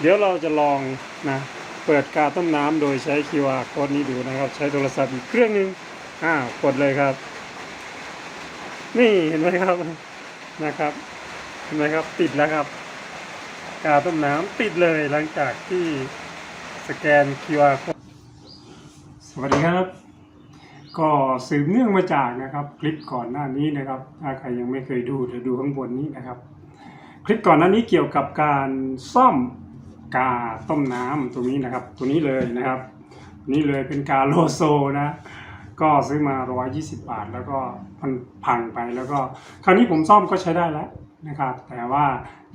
เดี๋ยวเราจะลองนะเปิดกาต้มน้ำโดยใช้ QR code นี้ดูนะครับ ใช้โทรศัพท์อีกเครื่องหนึ่งอ่ากดเลยครับ นี่เห็นไหมครับนะครับเห็นไหมครับติดแล้วครับ กาต้มน้ำติดเลยหลังจากที่สแกน QR code สวัสดีครับ ก็สืบเนื่องมาจากนะครับคลิปก่อนหน้านี้นะครับ ถ้าใครยังไม่เคยดูเดี๋ยวดูข้างบนนี้นะครับ คลิปก่อนหน้านี้เกี่ยวกับการซ่อม กาต้มน้ำตรงนี้นะครับ ตัวนี้เลยนะครับ นี่เลยเป็นกาโลโซนะ ก็ซื้อมา 120 บาท แล้วก็มันพังไปแล้วก็ คราวนี้ผมซ่อมก็ใช้ได้แล้วนะครับ แต่ว่า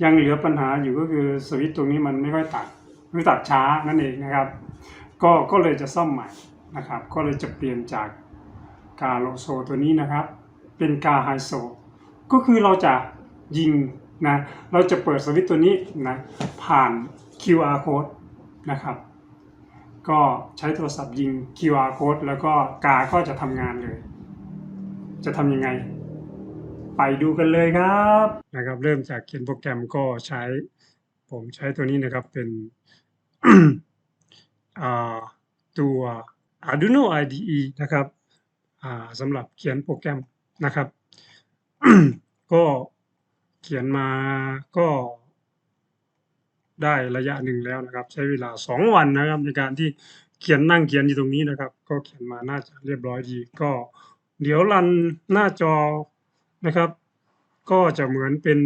ยังเหลือปัญหาอยู่ก็คือสวิตตรงนี้มันไม่ค่อยตัดไม่ตัดช้านั่นเองนะครับ ก็ก็เลยจะซ่อมใหม่นะครับ ก็เลยจะเปลี่ยนจากกาโลโซตัวนี้นะครับ เป็นกาไฮโซก็คือเราจะยิงนะ เราจะเปิดสวิตตัวนี้นะผ่าน QR code นะครับ ก็ใช้โทรศัพท์ยิง QR code แล้วก็กาก็จะทำงานเลย จะทำยังไง ไปดูกันเลยครับนะครับ เริ่มจากเขียนโปรแกรมก็ใช้ ผมใช้ตัวนี้นะครับเป็นตัว Arduino IDE นะครับสำหรับเขียนโปรแกรมนะครับ ก็เขียนมาก็ ได้ระยะหนึ่งแล้วนะครับ ใช้เวลา 2 วันนะครับ ในการที่เขียนนั่งเขียนอยู่ตรงนี้นะครับ ก็เขียนมาน่าจะเรียบร้อยดี ก็เดี๋ยวรันหน้าจอนะครับ ก็จะเหมือนเป็น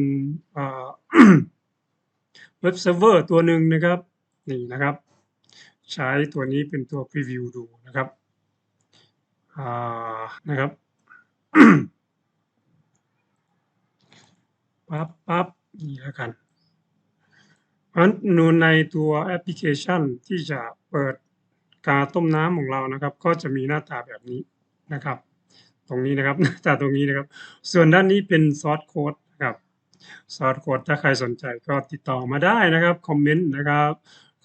เว็บเซิร์ฟเวอร์ตัวหนึ่งนะครับนี่นะครับ ใช้ตัวนี้เป็นตัวพรีวิวดูนะครับนะครับปั๊บปั๊บนี่แล้วกัน เพราะฉะนั้นนูในตัวแอปพลิเคชันที่จะเปิดกาต้มน้ำของเรานะครับ ก็จะมีหน้าตาแบบนี้นะครับ ตรงนี้นะครับหน้าตาตรงนี้นะครับ ส่วนด้านนี้เป็นซอสโค้ดนะครับซอสโค้ดถ้าใครสนใจก็ติดต่อมาได้นะครับคอมเมนต์นะครับ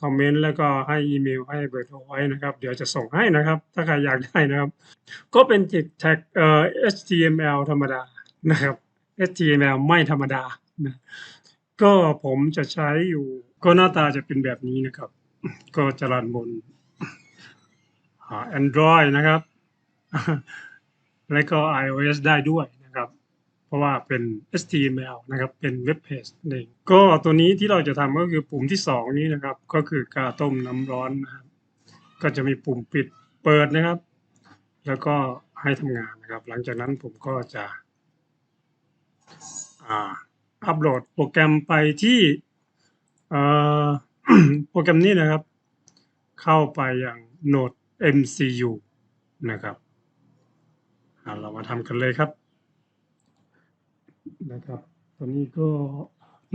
คอมเมนต์แล้วก็ให้อีเมลให้เบอร์โทรไว้นะครับ เดี๋ยวจะส่งให้นะครับ ถ้าใครอยากได้นะครับ ก็เป็นแท็กเอ่อ HTML ธรรมดานะครับ HTML ไม่ธรรมดานะ ก็ผมจะใช้อยู่ ก็หน้าตาจะเป็นแบบนี้นะครับ ก็จะรันบนอ่า Android นะครับ และก็ iOS ได้ด้วยนะครับ เพราะว่าเป็น HTML นะครับเป็นเว็บเพจนั่นเองก็ตัวนี้ที่เราจะทำก็คือปุ่มที่สองนี้นะครับ ก็คือกาต้มน้ำร้อนนะครับ ก็จะมีปุ่มปิดเปิดนะครับ แล้วก็ให้ทำงานนะครับ หลังจากนั้นผมก็จะ อ่า อัปโหลดโปรแกรมไปที่โปรแกรมนี้นะครับ เข้าไปอย่าง Node MCU นะครับอ่าเรามาทำกันเลยครับนะครับตัวนี้ก็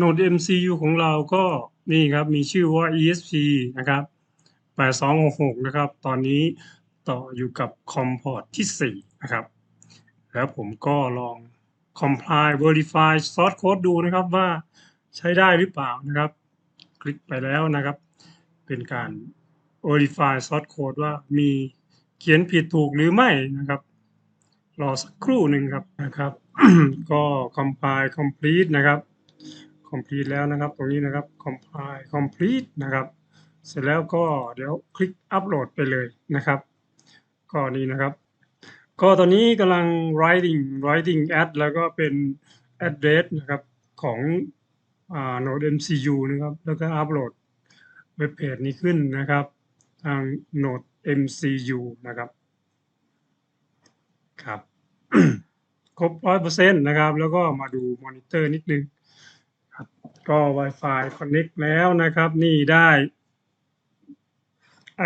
Node MCU ของเราก็นี่ครับมีชื่อว่า ESP นะครับ8266 นะครับ ตอนนี้ต่ออยู่กับคอมพอร์ตที่ 4 นะครับ แล้วผมก็ลอง compile verify source code ดูนะครับว่าใช้ได้หรือเปล่านะครับ คลิกไปแล้วนะครับ เป็นการ verify source code ว่ามีเขียนผิดถูกหรือไม่นะครับ รอสักครู่หนึ่งครับนะครับ ก็ compile complete นะครับ complete แล้วนะครับ ตรงนี้นะครับ compile complete นะครับ เสร็จแล้วก็เดี๋ยวคลิกอัปโหลดไปเลยนะครับ ก็นี่นะครับ ก็ตอนนี้กำลัง writing writing add แล้วก็เป็น address นะครับของอ่า Node MCU นะครับ แล้วก็อัปโหลดเว็บเพจนี้ขึ้นนะครับทาง Node MCU นะครับครับครบร้อยเปอร์เซ็นต์นะครับ แล้วก็มาดูมอนิเตอร์นิดนึงครับก็ Wi-Fi connect แล้วนะครับ นี่ได้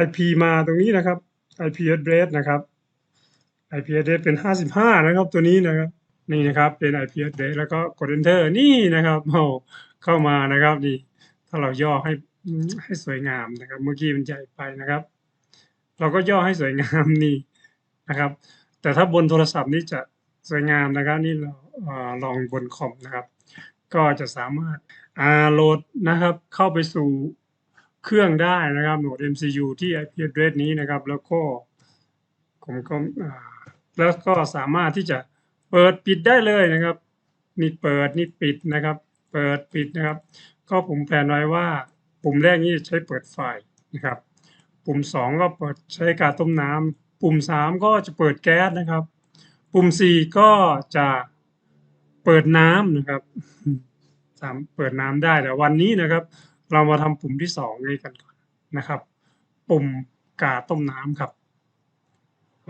IP มาตรงนี้นะครับ IP address นะครับ IP address เป็น 55 นะครับตัวนี้นะครับนี่นะครับเป็น IP address แล้วก็กด enter นี่นะครับโอ้เข้ามานะครับนี่ถ้าเราย่อให้ให้สวยงามนะครับ เมื่อกี้มันใหญ่ไปนะครับ เราก็ย่อให้สวยงามนี่นะครับ แต่ถ้าบนโทรศัพท์นี่จะสวยงามนะครับ นี่เราลองบนคอมนะครับ ก็จะสามารถอ่าโหลดนะครับ เข้าไปสู่เครื่องได้นะครับโหลด MCU ที่ IP address นี้นะครับ แล้วก็ผมก็อ่า แล้วก็สามารถที่จะเปิดปิดได้เลยนะครับ นี่เปิดนี่ปิดนะครับ เปิดปิดนะครับ ก็ผมแผนไว้ว่าปุ่มแรกนี่ใช้เปิดไฟนะครับ ปุ่มสองก็เปิดใช้การต้มน้ำปุ่มสามก็จะเปิดแก๊สนะครับ ปุ่มสี่ก็จะเปิดน้ำนะครับสามเปิดน้ำได้แต่วันนี้นะครับ เรามาทำปุ่มที่สองนี้กันก่อนนะครับ ปุ่มกาต้มน้ำครับ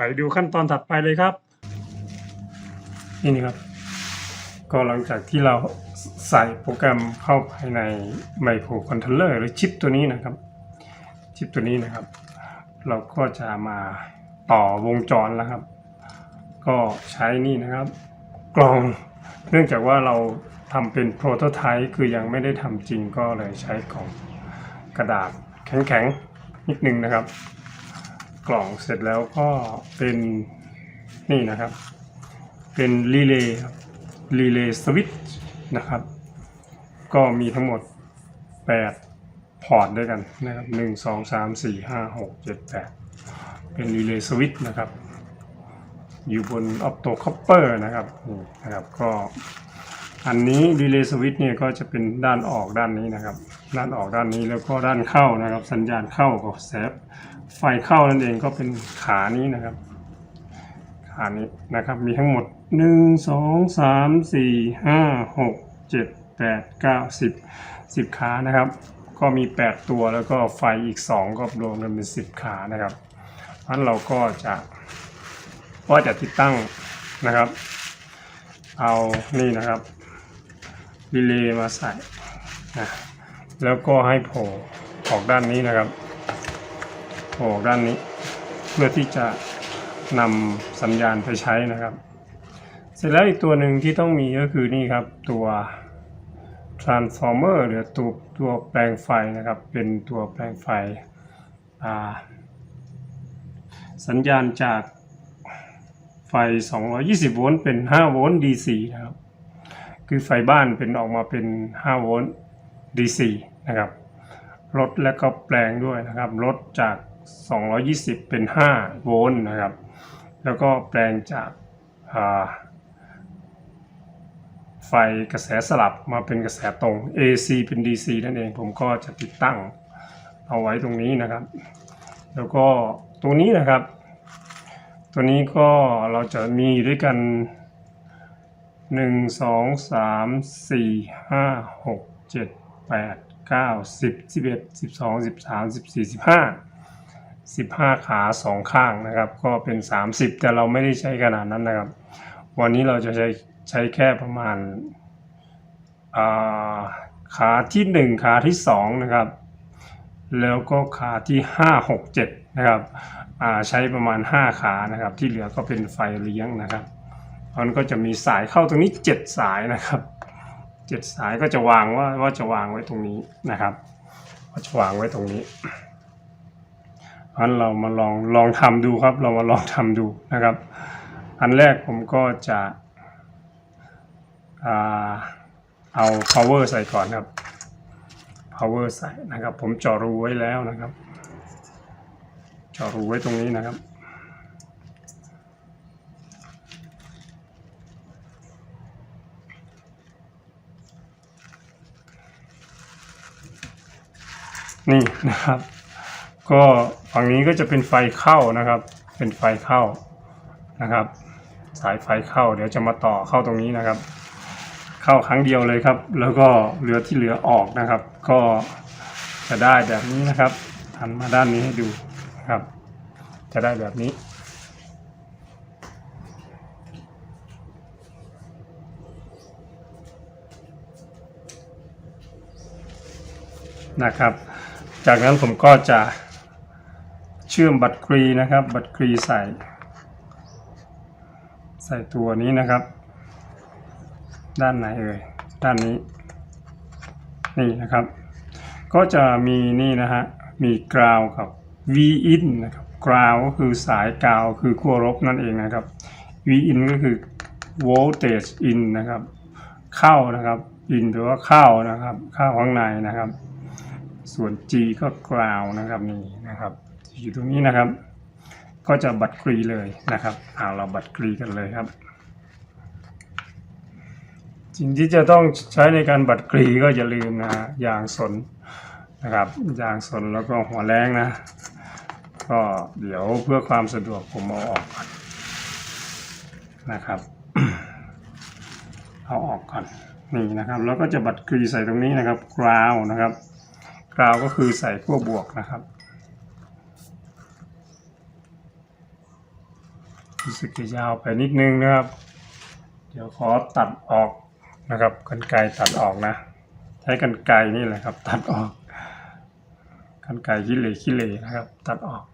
ไปดูขั้นตอนถัดไปเลยครับ นี่นะครับ ก็หลังจากที่เราใส่โปรแกรมเข้าภายในไมโครคอนโทรลเลอร์หรือชิปตัวนี้นะครับ ชิปตัวนี้นะครับ เราก็จะมาต่อวงจรแล้วครับ ก็ใช้นี่นะครับกรองเนื่องจากว่าเราทำเป็นโปรโตไทป์คือยังไม่ได้ทำจริงก็เลยใช้กล่องกระดาษแข็งๆนิดนึงนะครับ กล่องเสร็จแล้วก็เป็นนี่นะครับ เป็นรีเลย์ครับรีเลย์สวิตช์นะครับ ก็มีทั้งหมด 8 พอร์ตด้วยกันนะครับ 1 2 3 4 5 6 7 8 เป็นรีเลย์สวิตช์นะครับ อยู่บนออปโตคอปเปอร์นะครับนี่นะครับก็อันนี้รีเลย์สวิตช์เนี่ยก็จะเป็นด้านออกด้านนี้นะครับ ด้านออกด้านนี้แล้วก็ด้านเข้านะครับ สัญญาณเข้ากับแสบ ไฟเข้านั่นเองก็เป็นขานี้นะครับ ขานี้นะครับ มีทั้งหมด 1 2 3 4 5 6 7 8 9 10 10 ขานะครับ ก็มี 8 ตัวแล้วก็ไฟอีก 2 ก็รวมกันเป็น 10 ขานะครับเพราะฉะนั้นเราก็จะก็จะติดตั้งนะครับ เอานี่นะครับรีเลย์มาใส่นะแล้วก็ให้โผล่ออกด้านนี้นะครับ ออกด้านนี้ เพื่อที่จะนำสัญญาณไปใช้นะครับ เสร็จแล้วอีกตัวหนึ่งที่ต้องมีก็คือนี่ครับตัว transformer หรือตัวตัวแปลงไฟนะครับ เป็นตัวแปลงไฟ สัญญาณจากไฟ 220 โวลต์เป็น 5 โวลต์ DC นะครับ คือไฟบ้านเป็นออกมาเป็น 5 โวลต์ DC นะครับลดและก็แปลงด้วยนะครับลดจาก 220 เป็น 5 โวลต์นะครับ แล้วก็แปลงจากาไฟกระแสสลับมาเป็นกระแสตรง AC เป็น DC นั่นเองผมก็จะติดตั้งเอาไว้ตรงนี้นะครับ แล้วก็ตัวนี้นะครับ ตัวนี้ก็เราจะมีอยู่ด้วยกัน 1 2 3 4 5 6 7 8 9 10 11 12 13 14 15 15 ขา 2 ข้างนะครับ ก็เป็น 30 แต่เราไม่ได้ใช้ขนาดนั้นนะครับ วันนี้เราจะใช้ใช้แค่ประมาณาขาที่ 1 ขาที่ 2 นะครับ แล้วก็ขาที่ 5 6 7 นะครับใช้ประมาณ 5 ขานะครับ ที่เหลือก็เป็นไฟเลี้ยงนะครับมันก็จะมีสายเข้าตรงนี้ 7 สายนะครับ7สายก็จะวางว่าว่าจะวางไว้ตรงนี้นะครับว่าจะวางไว้ตรงนี้ อันเรามาลองลองทำดูครับ เรามาลองทำดูนะครับ อันแรกผมก็จะอเอา power ใส่ก่อนครับ power ใส่นะครับ ผมเจาะรูไว้แล้วนะครับเจาะรูไว้ตรงนี้นะครับนี่นะครับ ก็ฝั่งนี้ก็จะเป็นไฟเข้านะครับ เป็นไฟเข้านะครับ สายไฟเข้า เดี๋ยวจะมาต่อเข้าตรงนี้นะครับ เข้าครั้งเดียวเลยครับ แล้วก็เหลือที่เหลือออกนะครับ ก็จะได้แบบนี้นะครับหันมาด้านนี้ให้ดูนะครับ จะได้แบบนี้นะครับ จากนั้นผมก็จะ ชื่อมบัตรกรีนะครับ บัตรกรีใส่ ใส่ตัวนี้นะครับ ด้านไหนเอ่ยด้านนี้ นี่นะครับ ก็จะมีนี่นะฮะมีกราวกับ V in นะครับกราวก็คือสายกราวคือขั้วลบนั่นเองนะครับ V in ก็คือ voltage in นะครับ เข้านะครับ in แปลว่าเข้านะครับ เข้าข้างในนะครับ ส่วน G ก็ ground นะครับนี่นะครับ อยู่ตรงนี้นะครับ ก็จะบัตรกรีเลยนะครับเอาเราบัตรกรีกันเลยครับ สิ่งที่จะต้องใช้ในการบัตรกรีก็อย่าลืมนะยางสนนะครับยางสนแล้วก็หัวแรงนะ ก็เดี๋ยวเพื่อความสะดวกผมเอาออกก่อนนะครับเอาออกก่อนนี่นะครับแล้วก็จะบัดกรีใส่ตรงนี้นะครับกราวนะครับกราวก็คือใส่ขั้วบวกนะครับ รู้สึกจะยาวไปนิดนึงนะครับ เดี๋ยวขอตัดออกนะครับกันไกตัดออกนะ ใช้กันไกนี่แหละครับ ตัดออกกันไกขี้เหร่ขี้เหร่นะครับ ตัดออก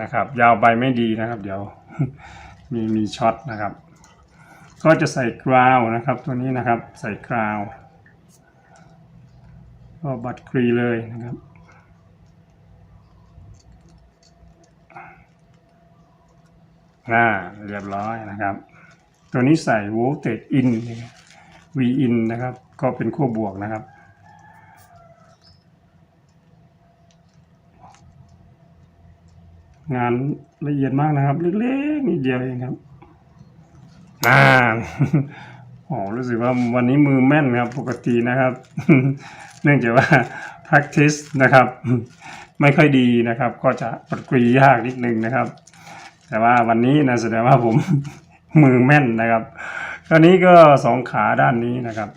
นะครับ ยาวไปไม่ดีนะครับ เดี๋ยวมีมีช็อตนะครับ ก็จะใส่กราวนะครับ ตัวนี้นะครับใส่กราวก็บัดกรีเลยนะครับ อ่าเรียบร้อยนะครับ ตัวนี้ใส่ voltage in นะครับ V in นะครับ ก็เป็นขั้วบวกนะครับ งานละเอียดมากนะครับ เล็กๆนิดเดียวเองครับอ่าโอ้รู้สึกว่าวันนี้มือแม่นครับปกตินะครับ เนื่องจากว่า practice นะครับ ไม่ค่อยดีนะครับ ก็จะปฏิกรียากนิดนึงนะครับ แต่ว่าวันนี้นะแสดงว่าผมมือแม่นนะครับตอนนี้ก็สองขาด้านนี้นะครับ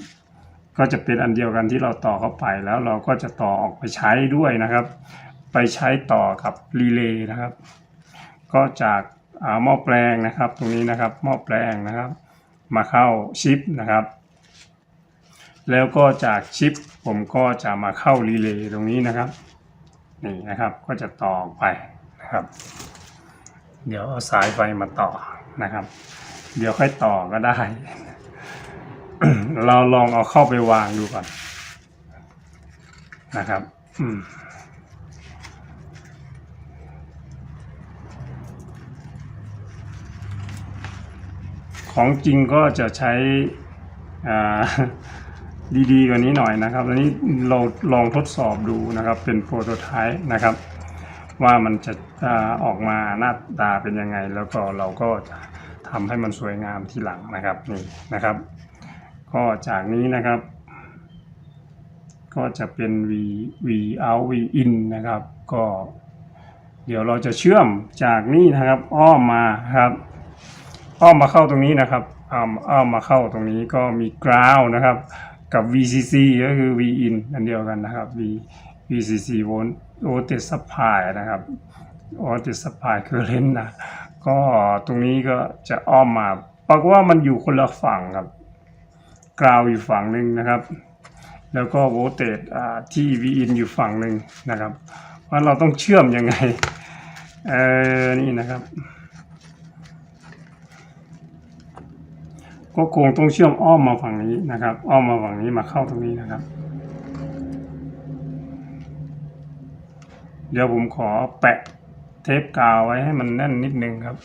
ก็จะเป็นอันเดียวกันที่เราต่อเข้าไปแล้วเราก็จะต่อออกไปใช้ด้วยนะครับ ไปใช้ต่อกับรีเลย์นะครับ ก็จากอ่าหม้อแปลงนะครับ ตรงนี้นะครับหม้อแปลงนะครับ มาเข้าชิปนะครับแล้วก็จากชิปผมก็จะมาเข้ารีเลย์ตรงนี้นะครับ นี่นะครับ ก็จะต่อไปนะครับ เดี๋ยวเอาสายไฟมาต่อนะครับ เดี๋ยวค่อยต่อก็ได้ เราลองเอาเข้าไปวางดูก่อนนะครับ อืมของจริงก็จะใช้อ่า ดีๆกว่านี้หน่อยนะครับอันนี้เราลองทดสอบดูนะครับ เป็นโปรโตไทป์นะครับ ว่ามันจะอออกมาหน้าตาเป็นยังไง แล้วก็เราก็จะทำให้มันสวยงามทีหลังนะครับนี่นะครับ ก็จากนี้นะครับ ก็จะเป็น V V out V in นะครับ ก็เดี๋ยวเราจะเชื่อมจากนี่นะครับ อ้อมมาครับ อ้อมมาเข้าตรงนี้นะครับอ้อมอ้อมมาเข้าตรงนี้ก็มี ground นะครับ กับ VCC ก็คือ V in อันเดียวกันนะครับ V VCC volt voltage supply นะครับ voltage supply current นะก็ตรงนี้ก็จะอ้อมมาปรากฏว่ามันอยู่คนละฝั่งครับกราวอยู่ฝั่งหนึ่งนะครับ แล้วก็โวลเตจที่ V in อยู่ฝั่งหนึ่งนะครับว่าเราต้องเชื่อมยังไงเออนี่นะครับ ก็คงต้องเชื่อมอ้อมมาฝั่งนี้นะครับ อ้อมมาฝั่งนี้มาเข้าตรงนี้นะครับ เดี๋ยวผมขอแปะเทปกาวไว้ให้มันแน่นนิดนึงครับ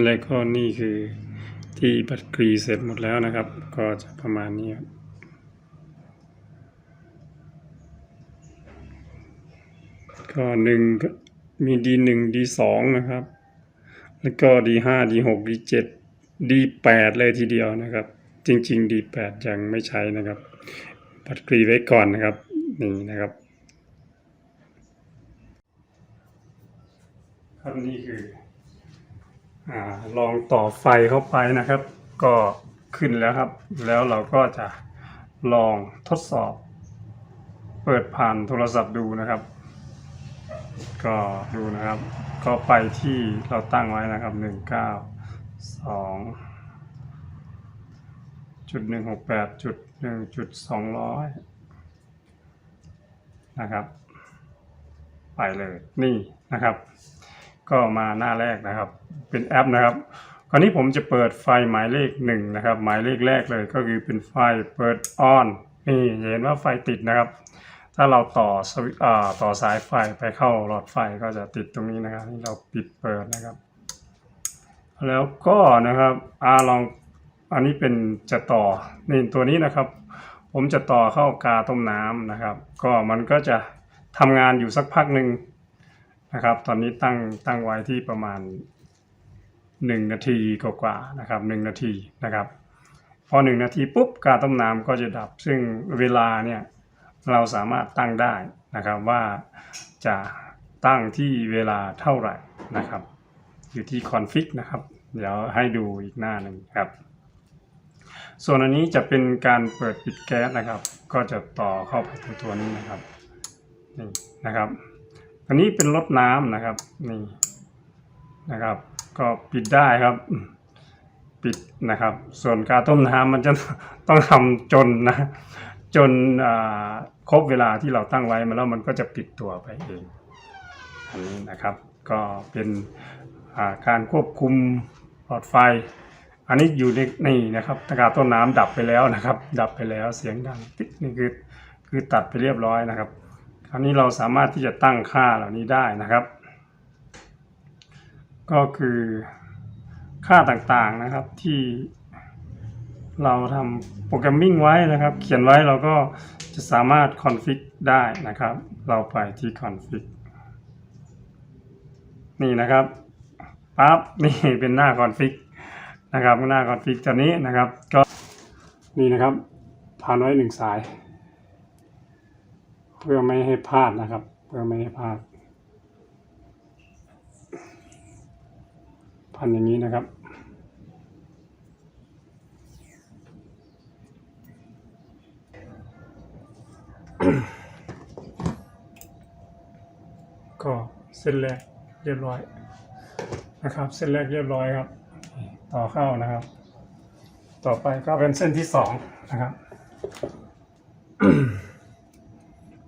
และก็นี่คือที่บัตรกรีเสร็จหมดแล้วนะครับ ก็จะประมาณนี้ครับก็หนึ่งก็มีดีหนึ่งดีสองนะครับ แล้วก็ดีห้าดีหกดีเจ็ดดีแปดเลยทีเดียวนะครับ จริง ๆ ดีแปดยังไม่ใช้นะครับ บัตรกรีไว้ก่อนนะครับ นี่นะครับครับนี่คือ อลองต่อไฟเข้าไปนะครับ ก็ขึ้นแล้วครับ แล้วเราก็จะลองทดสอบ เปิดผ่านโทรศัพท์ดูนะครับ ก็ดูนะครับ ก็ไปที่เราตั้งไว้นะครับหนึ่งเก้าสองจุดหนึ่งหกแปดจุดหนึ่งจุดสองร้อยนะครับ ไปเลยนี่นะครับ ก็มาหน้าแรกนะครับ เป็นแอปนะครับคราวนี้ผมจะเปิดไฟหมายเลขหนึ่งนะครับ หมายเลขแรกเลยก็คือเป็นไฟเปิดออนนี่เห็นว่าไฟติดนะครับ ถ้าเราต่อสวิตช์ต่อสายไฟไปเข้าหลอดไฟก็จะติดตรงนี้นะครับนี่เราปิดเปิดนะครับ แล้วก็นะครับอาลองอันนี้เป็นจะต่อนี่ตัวนี้นะครับ ผมจะต่อเข้ากาต้มน้ำนะครับ ก็มันก็จะทำงานอยู่สักพักหนึ่ง นะครับ ตอนนี้ตั้งตั้งไว้ที่ประมาณ 1 นาทีกว่าๆนะครับ1นาทีนะครับ พอ 1 นาทีปุ๊บกาต้มน้ำก็จะดับ ซึ่งเวลาเนี่ยเราสามารถตั้งได้นะครับว่าจะตั้งที่เวลาเท่าไหร่นะครับ อยู่ที่คอนฟิกนะครับ เดี๋ยวให้ดูอีกหน้าหนึ่งครับ ส่วนอันนี้จะเป็นการเปิดปิดแก๊สนะครับ ก็จะต่อเข้าไปที่ตัวนี้นะครับนี่นะครับ อันนี้เป็นรถน้ำนะครับนี่นะครับ ก็ปิดได้ครับ ปิดนะครับ ส่วนการต้มน้ำมันจะต้องทำจนนะ จนครบเวลาที่เราตั้งไว้มาแล้วมันก็จะปิดตัวไปเองอันนี้นะครับก็เป็นการควบคุมหลอดไฟ อันนี้อยู่ในนี่นะครับตะการต้นน้ำดับไปแล้วนะครับ ดับไปแล้วเสียงดังติ๊กนี่คือคือตัดไปเรียบร้อยนะครับ ราวนี้เราสามารถที่จะตั้งค่าเหล่านี้ได้นะครับ ก็คือค่าต่างๆนะครับที่เราทำโปรแกรมมิ่งไว้นะครับ เขียนไว้เราก็จะสามารถคอนฟิกได้นะครับ เราไปที่คอนฟิกนี่นะครับปั๊บนี่เป็นหน้าคอนฟิกนะครับหน้าคอนฟิกตัวนี้นะครับ ก็นี่นะครับพันไว้หนึ่งสาย เพื่อไม่ให้พลาดนะครับ เพื่อไม่ให้พลาด พันอย่างนี้นะครับ ก็เส้นแรกเรียบร้อยนะครับ เส้นแรกเรียบร้อยครับ ต่อเข้านะครับ ต่อไปก็เป็นเส้นที่สองนะครับ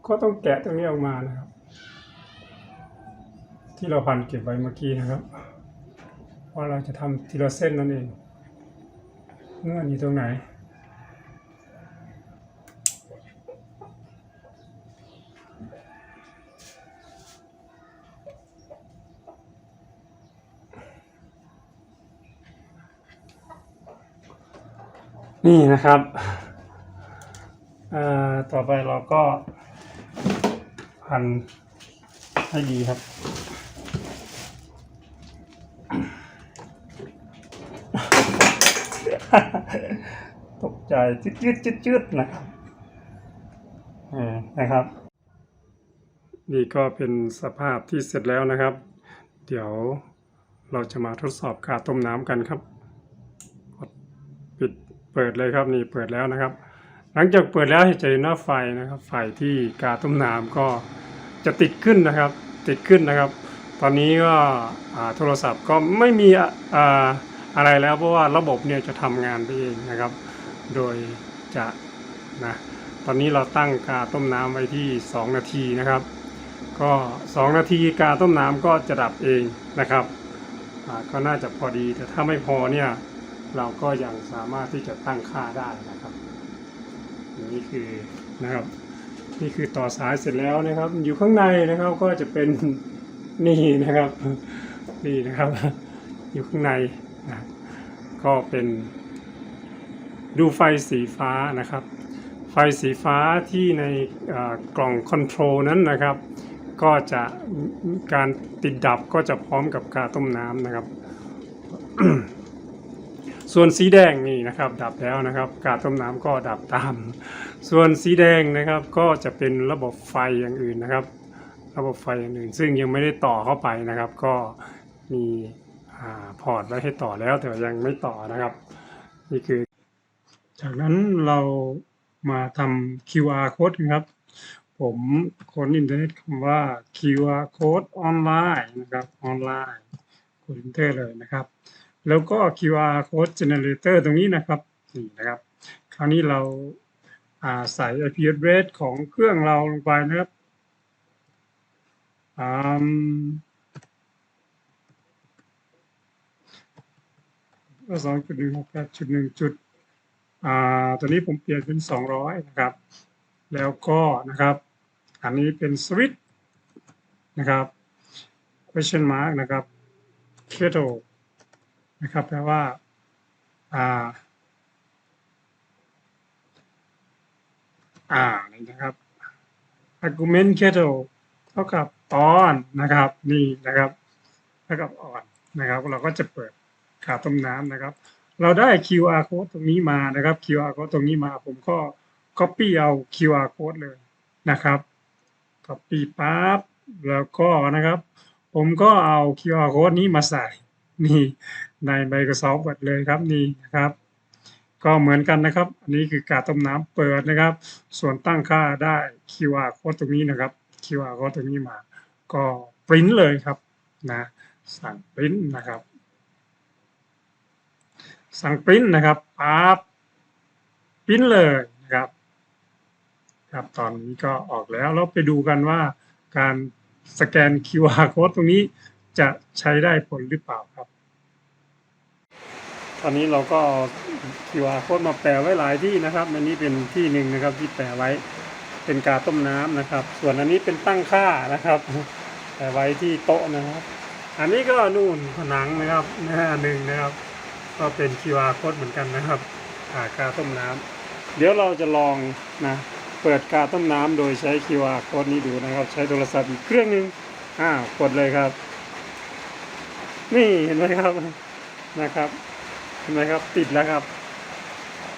ก็ต้องแกะตรงนี้ออกมานะครับ ที่เราพันเก็บไว้เมื่อกี้นะครับ ว่าเราจะทำทีละเส้นนั่นเองเงื่อนอยู่ตรงไหนนี่นะครับอ่าต่อไปเราก็ พันให้ดีครับ ตกใจจืดจืดจืดจืดนะครับเออนะครับ นี่ก็เป็นสภาพที่เสร็จแล้วนะครับ เดี๋ยวเราจะมาทดสอบการต้มน้ำกันครับกดปิดเปิดเลยครับนี่เปิดแล้วนะครับ หลังจากเปิดแล้วจะเห็นหน้าไฟนะครับ ไฟที่กาต้มน้ำก็จะติดขึ้นนะครับ ติดขึ้นนะครับ ตอนนี้ก็โทรศัพท์ก็ไม่มีอะอ่าอะไรแล้วเพราะว่าระบบเนี่ยจะทำงานไปเองนะครับ โดยจะนะตอนนี้เราตั้งกาต้มน้ำไว้ที่ 2 นาทีนะครับ ก็ 2 นาทีกาต้มน้ำก็จะดับเองนะครับก็น่าจะพอดีแต่ถ้าไม่พอเนี่ยเราก็ยังสามารถที่จะตั้งค่าได้นะครับ นี่คือนะครับนี่คือต่อสายเสร็จแล้วนะครับ อยู่ข้างในนะครับก็จะเป็นนี่นะครับนี่นะครับ อยู่ข้างในนะก็เป็นดูไฟสีฟ้านะครับ ไฟสีฟ้าที่ในกล่องคอนโทรลนั้นนะครับ ก็จะการติดดับก็จะพร้อมกับกาต้มน้ำนะครับ ส่วนสีแดงนี่นะครับดับแล้วนะครับ กาต้มน้ำก็ดับตาม ส่วนสีแดงนะครับก็จะเป็นระบบไฟอย่างอื่นนะครับ ระบบไฟอย่างอื่น ซึ่งยังไม่ได้ต่อเข้าไปนะครับ ก็มีอพอร์ตไว้ให้ต่อแล้วแต่ยังไม่ต่อนะครับ นี่คือ จากนั้นเรามาทำ QR code กันครับ ผมค้นอินเทอร์เน็ตคำว่า QR code ออนไลน์นะครับออนไลน์กด enter เลยนะครับ แล้วก็ QR code generator ตรงนี้นะครับนี่นะครับ คราวนี้เราใส่ IP address ของเครื่องเราลงไปนะครับก็สองจุดหนึ่งหกแปดจุดหนึ่งจุดอ่าตัวนี้ผมเปลี่ยนเป็นสองร้อยนะครับ แล้วก็นะครับ อันนี้เป็นสวิตช์นะครับ question mark นะครับ kettle นะครับแปลว่าอ่าอ่านะครับ argument kettle เท่ากับ on นนะครับ นี่นะครับเท่ากับ on นนะครับ เราก็จะเปิดกาต้มน้ำนะครับ เราได้ QR code ตรงนี้มานะครับ QR code ตรงนี้มาผมก็ copy เอา QR code เลยนะครับ copy ปั๊บแล้วก็นะครับ ผมก็เอา QR code นี้มาใส่ นี่ใน Microsoft Word เลยครับนี่นะครับ ก็เหมือนกันนะครับ อันนี้คือการต้มน้ำเปิดนะครับ ส่วนตั้งค่าได้ QR code ตรงนี้นะครับ QR code ตรงนี้มา ก็ปริ้นเลยครับนะสั่งปริ้นนะครับ สั่งปริ้นนะครับปั๊บปริ้นเลยนะครับ ครับตอนนี้ก็ออกแล้วเราไปดูกันว่าการสแกน QR code ตรงนี้ จะใช้ได้ผลหรือเปล่าครับ ตอนนี้เราก็เอา QR code มาแปะไว้หลายที่นะครับอันนี้เป็นที่หนึ่งนะครับที่แปะไว้เป็นกาต้มน้ำนะครับ ส่วนอันนี้เป็นตั้งค่านะครับแปะไว้ที่โต๊ะนะครับ อันนี้ก็นู่นผนังนะครับหน้าหนึ่งนะครับ ก็เป็น QR code เหมือนกันนะครับอ่ากาต้มน้ำเดี๋ยวเราจะลองนะเปิดกาต้มน้ำโดยใช้ QR code นี้ดูนะครับ ใช้โทรศัพท์อีกเครื่องหนึงอ้าวกดเลยครับ นี่เห็นไหมครับนะครับเห็นไหมครับติดแล้วครับ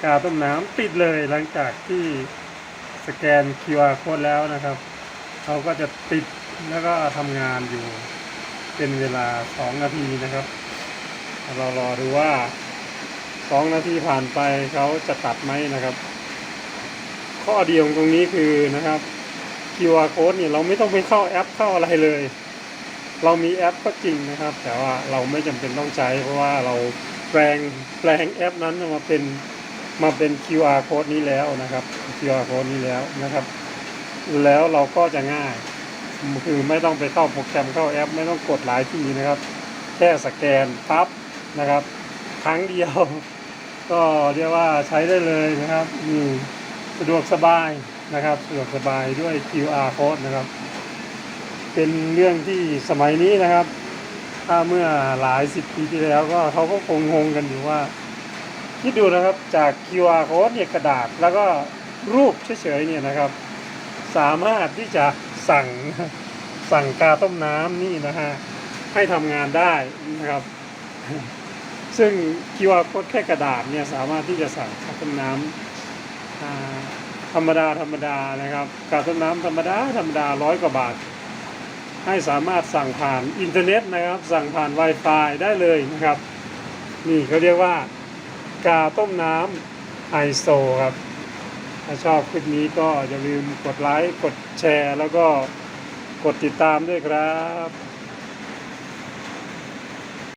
กาต้มน้ำติดเลยหลังจากที่สแกน QR code แล้วนะครับเขาก็จะติดแล้วก็ทำงานอยู่ เป็นเวลา 2 นาทีนะครับ เรารอดูว่า 2 นาทีผ่านไปเขาจะตัดไหมนะครับ ข้อดีของตรงนี้คือนะครับ QR code เนี่ยเราไม่ต้องไปเข้าแอปเข้าอะไรเลย เรามีแอปก็จริงนะครับ แต่ว่าเราไม่จำเป็นต้องใช้ เพราะว่าเราแปลงแปลงแอปนั้นมาเป็นมาเป็น QR code นี้แล้วนะครับ QR code นี้แล้วนะครับ แล้วเราก็จะง่าย คือไม่ต้องไปเข้าโปรแกรมเข้าแอป ไม่ต้องกดหลายทีนะครับ แค่สแกนปั๊บนะครับ ครั้งเดียว ก็เรียกว่าใช้ได้เลยนะครับอืสะดวกสบายนะครับ สะดวกสบายด้วย QR code นะครับ เป็นเรื่องที่สมัยนี้นะครับ ถ้าเมื่อหลายสิบปีที่แล้วก็เขาก็คงงงกันอยู่ว่า คิดดูนะครับจาก QR code เนี่ยกระดาษแล้วก็รูปเฉยๆเนี่ยนะครับ สามารถที่จะสั่งสั่งกาต้มน้ำนี่นะฮะให้ทำงานได้นะครับ ซึ่ง QR code แค่กระดาษเนี่ยสามารถที่จะสั่งกาต้มน้ำธรรมดาธรรมดานะครับกาต้มน้ำธรรมดาธรรมดาร้อยกว่าบาท ให้สามารถสั่งผ่านอินเทอร์เน็ตนะครับ สั่งผ่าน Wi-Fi ได้เลยนะครับ นี่เขาเรียกว่า กาต้มน้ำไอโซครับ ถ้าชอบคลิปนี้ก็อย่าลืมกดไลค์ กดแชร์ แล้วก็กดติดตามด้วยครับ